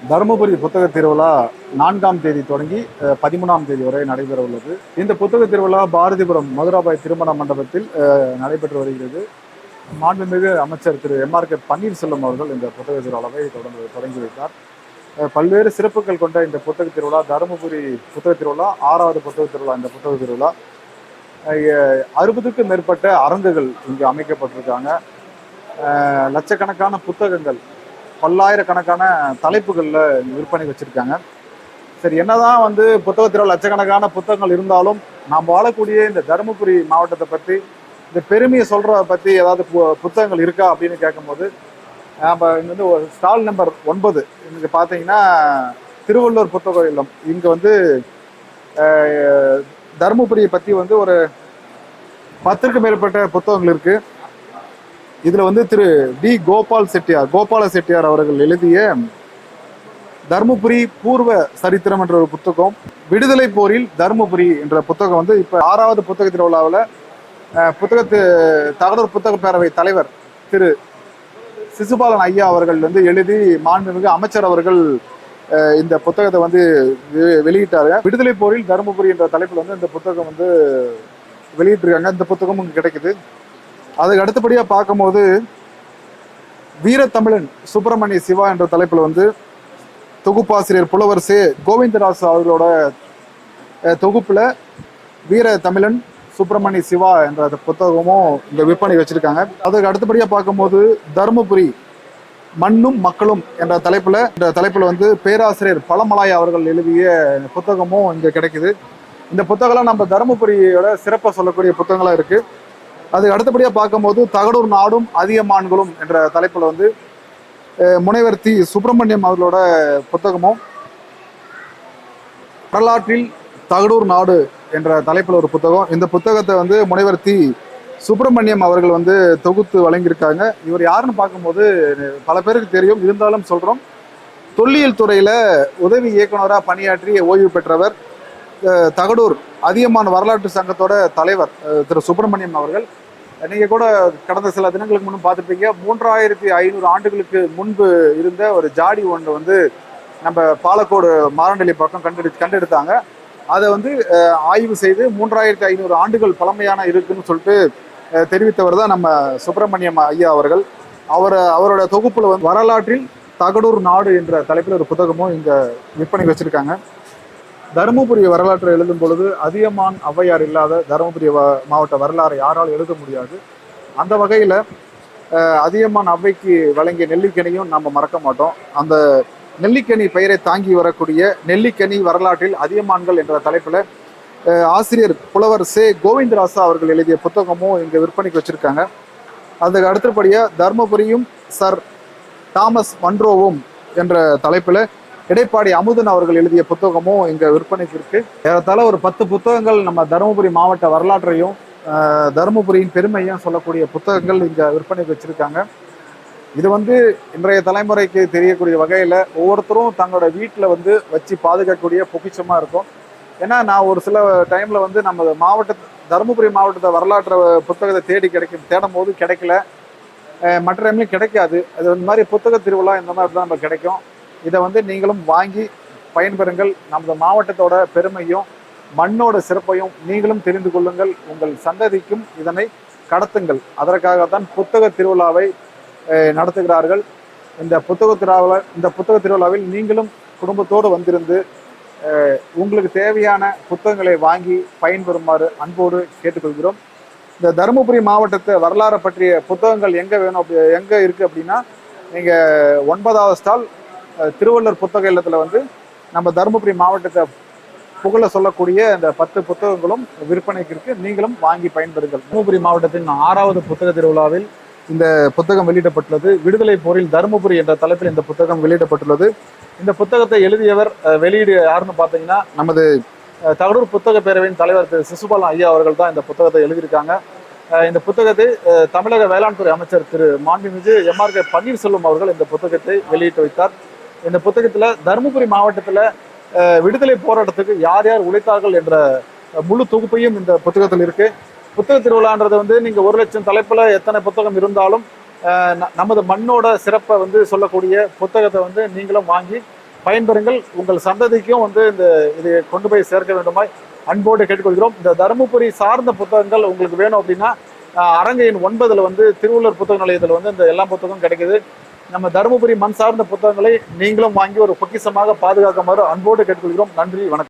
தருமபுரி புத்தக திருவிழா நான்காம் தேதி தொடங்கி பதிமூணாம் தேதி வரை நடைபெற உள்ளது. இந்த புத்தக திருவிழா பாரதிபுரம் மதுராபாய் திருமண மண்டபத்தில் நடைபெற்று வருகிறது. மாண்புமிகு அமைச்சர் Thiru M R K Panneerselvam அவர்கள் இந்த புத்தக திருவிழாவை தொடர்ந்து தொடங்கி வைத்தார். பல்வேறு சிறப்புகள் கொண்ட இந்த புத்தக திருவிழா தருமபுரி புத்தக திருவிழா ஆறாவது புத்தக திருவிழா இந்த புத்தக திருவிழா. அறுபதுக்கும் மேற்பட்ட அரங்குகள் இங்கு அமைக்கப்பட்டிருக்காங்க. லட்சக்கணக்கான புத்தகங்கள் பல்லாயிரக்கணக்கான தலைப்புகளில் விற்பனை வச்சுருக்காங்க. சரி என்னதான் வந்து புத்தகத்தில் லட்சக்கணக்கான புத்தகங்கள் இருந்தாலும் நாம் வாழக்கூடிய இந்த தருமபுரி மாவட்டத்தை பற்றி இந்த பெருமையை சொல்கிறத பற்றி ஏதாவது பு- புத்தகங்கள் இருக்கா அப்படின்னு கேட்கும்போது நம்ம இங்கே வந்து ஒரு ஸ்டால் நம்பர் ஒன்பது. இங்கே பார்த்தீங்கன்னா திருவள்ளூர் புத்தக இல்லம் இங்கே வந்து தருமபுரியை பற்றி வந்து ஒரு பத்திற்கும் மேற்பட்ட புத்தகங்கள் இருக்குது இதில் வந்து திரு டி கோபால் செட்டியார் கோபால செட்டியார் அவர்கள் எழுதிய தர்மபுரி பூர்வ சரித்திரம் என்ற ஒரு புத்தகம் விடுதலை போரில் தர்மபுரி என்ற புத்தகம் வந்து இப்போ ஆறாவது புத்தக திருவிழாவில் புத்தகத்து தகடூர் புத்தக பேரவை தலைவர் திரு சிசுபாலன் ஐயா அவர்கள் வந்து எழுதி மாண்புமிகு அமைச்சர் அவர்கள் இந்த புத்தகத்தை வந்து வெ- வெளியிட்டாரு. விடுதலை போரில் தருமபுரி என்ற தலைப்பில் வந்து இந்த புத்தகம் வந்து வெளியிட்டிருக்காங்க. இந்த புத்தகமும் கிடைக்குது. அதுக்கு அடுத்தபடியாக பார்க்கும்போது வீரத்தமிழன் சுப்பிரமணிய சிவா என்ற தலைப்பில் வந்து தொகுப்பாசிரியர் புலவர் சே கோவிந்தராசு அவர்களோட தொகுப்பில் வீர தமிழன் சுப்பிரமணிய சிவா என்ற அந்த புத்தகமும் இந்த விற்பனை வச்சிருக்காங்க. அதுக்கு அடுத்தபடியாக பார்க்கும்போது தருமபுரி மண்ணும் மக்களும் என்ற தலைப்பில் இந்த தலைப்பில் வந்து பேராசிரியர் பழமலாய் அவர்கள் எழுதிய புத்தகமும் இங்கே கிடைக்குது. இந்த புத்தகம்லாம் நம்ம தருமபுரியோட சிறப்பாக சொல்லக்கூடிய புத்தகங்களாக இருக்குது அதுக்கு அடுத்தபடியாக பார்க்கும்போது தகடூர் நாடும் அதியமான்களும் என்ற தலைப்பில் வந்து முனைவர் தி சுப்பிரமணியம் அவர்களோட புத்தகமும் வரலாற்றில் தகடூர் நாடு என்ற தலைப்பில் ஒரு புத்தகம். இந்த புத்தகத்தை வந்து முனைவர் தி சுப்பிரமணியம் அவர்கள் வந்து தொகுத்து வழங்கியிருக்காங்க. இவர் யாருன்னு பார்க்கும்போது பல பேருக்கு தெரியும். இருந்தாலும் சொல்கிறோம் தொல்லியல் துறையில் உதவி இயக்குனராக பணியாற்றி ஓய்வு பெற்றவர் தகடூர் அதியமான் வரலாற்று சங்கத்தோட தலைவர் திரு சுப்பிரமணியம் அவர்கள். நீங்கள் கூட கடந்த சில தினங்களுக்கு முன்னும் பார்த்துருப்பீங்க. மூன்றாயிரத்தி ஐநூறு ஆண்டுகளுக்கு முன்பு இருந்த ஒரு ஜாடி ஒன்று வந்து நம்ம பாலக்கோடு மாரண்டலி பக்கம் கண்டெடு கண்டெடுத்தாங்க. அதை வந்து ஆய்வு செய்து மூன்றாயிரத்தி ஐநூறு ஆண்டுகள் பழமையான இருக்குன்னு சொல்லிட்டு தெரிவித்தவர் தான் நம்ம சுப்பிரமணியம் ஐயா அவர்கள். அவர் அவரோட தொகுப்பில் வந்து வரலாற்றில் தகடூர் நாடு என்ற தலைப்பில் ஒரு புத்தகமும் இங்கே விற்பனை வச்சுருக்காங்க. தருமபுரி வரலாற்றை எழுதும் பொழுது அதியமான் ஔவையார் இல்லாத தருமபுரி மாவட்ட வரலாறை யாரால் எழுத முடியாது? அந்த வகையில் அதியமான் ஔவைக்கு வழங்கிய நெல்லிக்கனியும் நம்ம மறக்க மாட்டோம். அந்த நெல்லிக்கனி பெயரை தாங்கி வரக்கூடிய நெல்லிக்கனி வரலாற்றில் அதியமான்கள் என்ற தலைப்பில் ஆசிரியர் புலவர் சே. கோவிந்தராசா அவர்கள் எழுதிய புத்தகமும் இங்கே விற்பனைக்கு வச்சுருக்காங்க. அதுக்கு அடுத்தபடியாக தர்மபுரியும் சர். தாமஸ் மன்ரோவும் என்ற தலைப்பில் இடைப்பாடி அமுதன் அவர்கள் எழுதிய புத்தகமும் இங்கே விற்பனைக்கு இருக்கு. ஏறத்தாழ ஒரு பத்து புத்தகங்கள் நம்ம தருமபுரி மாவட்ட வரலாற்றையும் தருமபுரியின் பெருமையும் சொல்லக்கூடிய புத்தகங்கள் இங்கே விற்பனைக்கு வச்சிருக்காங்க. இது வந்து இன்றைய தலைமுறைக்கு தெரியக்கூடிய வகையில் ஒவ்வொருத்தரும் தங்களோட வீட்டில் வந்து வச்சு பாதுகாக்கக்கூடிய பொக்கிச்சமாக இருக்கும். ஏன்னா நான் ஒரு சில டைமில் வந்து நம்ம மாவட்ட தருமபுரி மாவட்டத்தை வரலாற்று புத்தகத்தை தேடி கிடைக்கும் தேடும் போது கிடைக்கல மற்ற டைம்லையும் கிடைக்காது. அது இந்த மாதிரி புத்தக திருவிழா இந்த மாதிரி தான் நம்ம கிடைக்கும். இதை வந்து நீங்களும் வாங்கி பயன்பெறுங்கள். நமது மாவட்டத்தோட பெருமையும் மண்ணோட சிறப்பையும் நீங்களும் தெரிந்து கொள்ளுங்கள். உங்கள் சந்ததிக்கும் இதனை கடத்துங்கள். அதற்காகத்தான் புத்தக திருவிழாவை நடத்துகிறார்கள். இந்த புத்தக திருவிழா இந்த புத்தக திருவிழாவில் நீங்களும் குடும்பத்தோடு வந்திருந்து உங்களுக்கு தேவையான புத்தகங்களை வாங்கி பயன்பெறுமாறு அன்போடு கேட்டுக்கொள்கிறோம். இந்த தருமபுரி மாவட்டத்தை வரலாறு பற்றிய புத்தகங்கள் எங்கே வேணும் அப்படி எங்கே இருக்குது அப்படின்னா நீங்கள் ஒன்பதாவது ஸ்டால் திருவள்ளூர் திருவள்ளுவர் புத்தக இல்லத்தில் வந்து நம்ம தருமபுரி மாவட்டத்தை புகழ சொல்லக்கூடிய அந்த பத்து புத்தகங்களும் விற்பனைக்கு இருக்கு நீங்களும் வாங்கி பயன்பெறுங்கள். தருமபுரி மாவட்டத்தின் ஆறாவது புத்தக திருவிழாவில் இந்த புத்தகம் வெளியிடப்பட்டுள்ளது. விடுதலை போரில் தருமபுரி என்ற தலைப்பில் இந்த புத்தகம் வெளியிடப்பட்டுள்ளது. இந்த புத்தகத்தை எழுதியவர் வெளியீடு யாருன்னு பார்த்தீங்கன்னா நமது தகடூர் புத்தக பேரவையின் தலைவர் திரு சிசுபாலன் ஐயா அவர்கள் தான் இந்த புத்தகத்தை எழுதியிருக்காங்க. இந்த புத்தகத்தை தமிழக வேளாண் துறை அமைச்சர் திரு மாண்புமிகு எம்ஆர் கே பன்னீர்செல்வம் அவர்கள் இந்த புத்தகத்தை வெளியிட்டு வைத்தார். இந்த புத்தகத்தில் தருமபுரி மாவட்டத்தில் விடுதலை போராட்டத்துக்கு யார் யார் உழைத்தார்கள் என்ற முழு தொகுப்பையும் இந்த புத்தகத்தில் இருக்குது புத்தக திருவிழான்றது வந்து நீங்கள் ஒரு லட்சம் தலைப்பில் எத்தனை புத்தகம் இருந்தாலும் நமது மண்ணோட சிறப்பை வந்து சொல்லக்கூடிய புத்தகத்தை வந்து நீங்களும் வாங்கி பயன்பெறுங்கள். உங்கள் சந்ததிக்கும் வந்து இந்த இதை கொண்டு போய் சேர்க்க வேண்டுமாய் அன்போடு கேட்டுக்கொள்கிறோம். இந்த தருமபுரி சார்ந்த புத்தகங்கள் உங்களுக்கு வேணும் அப்படின்னா அரங்கையின் ஒன்பதில் வந்து திருவள்ளுவர் புத்தக நிலையத்தில் வந்து இந்த எல்லா புத்தகமும் கிடைக்குது. நம்ம தருமபுரி மண் சார்ந்த புத்தகங்களை நீங்களும் வாங்கி ஒரு பொக்கிசமாக பாதுகாக்குமாறு அன்போடு கேட்டுக்கொள்கிறோம். நன்றி வணக்கம்.